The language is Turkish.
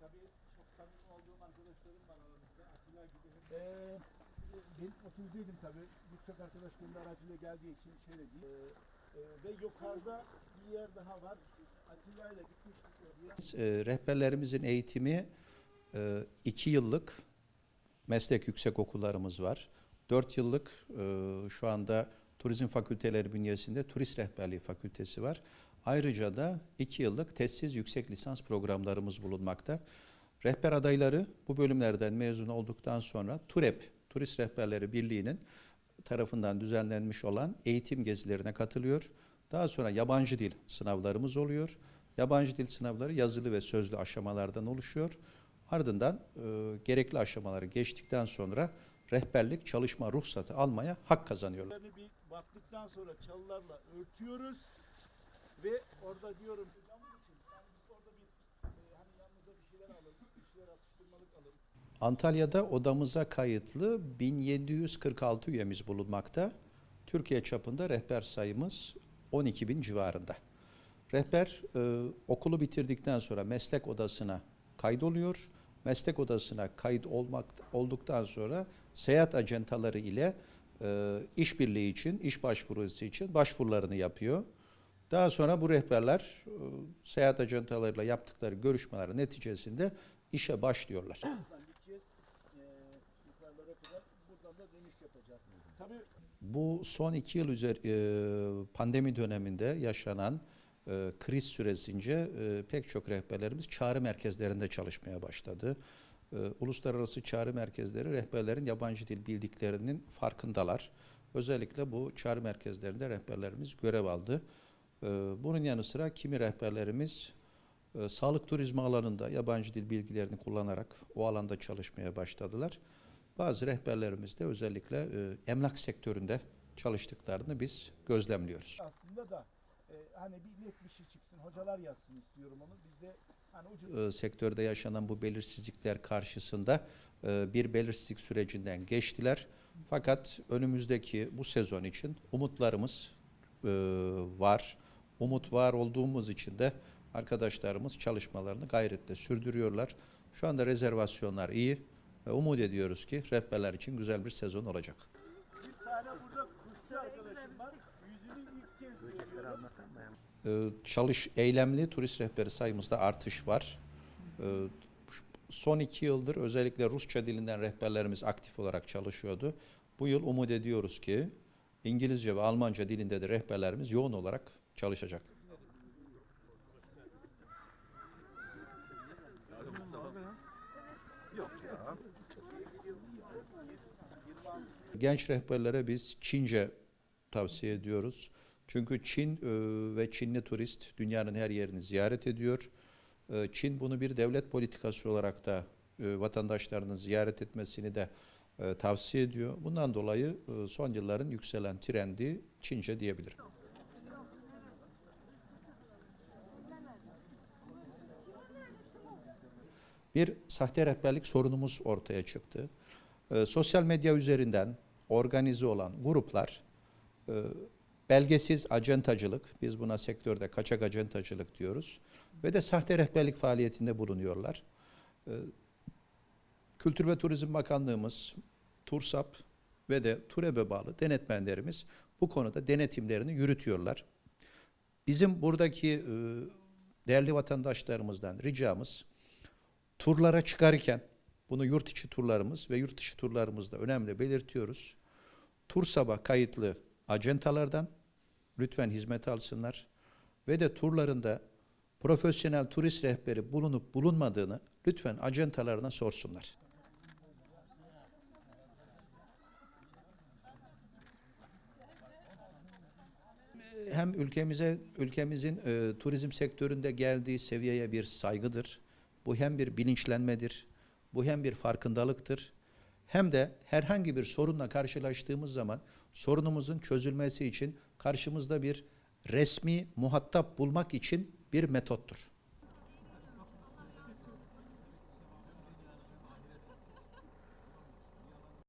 Tabii çok samimi olduğum arkadaşlarım var aramızda. Atilla gibi. Ee, ben otobüsteydim tabii. Birçok arkadaş kendi aracıyla geldiği için şöyle diyeyim. Ee, e, ve yukarıda bir yer daha var. Atilla ile gitmiştik oraya. E, rehberlerimizin eğitimi e, iki yıllık meslek yüksek okullarımız var. Dört yıllık e, şu anda turizm fakülteleri bünyesinde turist rehberliği fakültesi var. Ayrıca da iki yıllık testsiz yüksek lisans programlarımız bulunmakta. Rehber adayları bu bölümlerden mezun olduktan sonra TUREP, Turist Rehberleri Birliği'nin tarafından düzenlenmiş olan eğitim gezilerine katılıyor. Daha sonra yabancı dil sınavlarımız oluyor. Yabancı dil sınavları yazılı ve sözlü aşamalardan oluşuyor. Ardından e, gerekli aşamaları geçtikten sonra rehberlik çalışma ruhsatı almaya hak kazanıyorlar. Yerlerini bir baktıktan sonra çalılarla örtüyoruz ve orada diyorum e, hani. Antalya'da odamıza kayıtlı 1746 üyemiz bulunmakta. Türkiye çapında rehber sayımız 12 bin civarında. Rehber e, okulu bitirdikten sonra meslek odasına kaydoluyor. Meslek odasına kayıt olmak olduktan sonra seyahat acentaları ile e, işbirliği için, iş başvurusu için başvurularını yapıyor. Daha sonra bu rehberler e, seyahat acentalarıyla yaptıkları görüşmeler neticesinde işe başlıyorlar. Bu son iki yıl üzeri e, pandemi döneminde yaşanan e, kriz süresince e, pek çok rehberlerimiz çağrı merkezlerinde çalışmaya başladı. E, Uluslararası çağrı merkezleri rehberlerin yabancı dil bildiklerinin farkındalar. Özellikle bu çağrı merkezlerinde rehberlerimiz görev aldı. Bunun yanı sıra kimi rehberlerimiz sağlık turizmi alanında yabancı dil bilgilerini kullanarak o alanda çalışmaya başladılar. Bazı rehberlerimiz de özellikle emlak sektöründe çalıştıklarını biz gözlemliyoruz. aslında da e, hani bir net bir şey çıksın, hocalar yazsın istiyorum onu. Biz de hani ucu E, sektörde yaşanan bu belirsizlikler karşısında e, bir belirsizlik sürecinden geçtiler. Fakat önümüzdeki bu sezon için umutlarımız e, var. Umut var olduğumuz için de arkadaşlarımız çalışmalarını gayretle sürdürüyorlar. Şu anda rezervasyonlar iyi ve umut ediyoruz ki rehberler için güzel bir sezon olacak. bir tane kez görüyorum. Ee, çalış eylemli turist rehberi sayımızda artış var. Ee, Son iki yıldır özellikle Rusça dilinden rehberlerimiz aktif olarak çalışıyordu. Bu yıl umut ediyoruz ki İngilizce ve Almanca dilinde de rehberlerimiz yoğun olarak çalışacak. Genç rehberlere biz Çince tavsiye ediyoruz. Çünkü Çin e, ve Çinli turist dünyanın her yerini ziyaret ediyor. E, Çin bunu bir devlet politikası olarak da e, vatandaşlarının ziyaret etmesini de tavsiye ediyor. Bundan dolayı son yılların yükselen trendi Çince diyebilirim. bir sahte rehberlik sorunumuz ortaya çıktı. Sosyal medya üzerinden organize olan gruplar belgesiz acentacılık, biz buna sektörde kaçak acentacılık diyoruz ve de sahte rehberlik faaliyetinde bulunuyorlar. Ee, Kültür ve Turizm Bakanlığımız, TURSAP ve de TUREB'e bağlı denetmenlerimiz bu konuda denetimlerini yürütüyorlar. Bizim buradaki e, değerli vatandaşlarımızdan ricamız turlara çıkarken bunu yurt içi turlarımız ve yurt dışı turlarımızda önemli belirtiyoruz. Tursaba kayıtlı acentalardan lütfen hizmet alsınlar ve de turlarında profesyonel turist rehberi bulunup bulunmadığını lütfen acentalarına sorsunlar. hem ülkemize ülkemizin e, turizm sektöründe geldiği seviyeye bir saygıdır. Bu hem bir bilinçlenmedir. Bu hem bir farkındalıktır. Hem de herhangi bir sorunla karşılaştığımız zaman sorunumuzun çözülmesi için karşımızda bir resmi muhatap bulmak için bir metottur.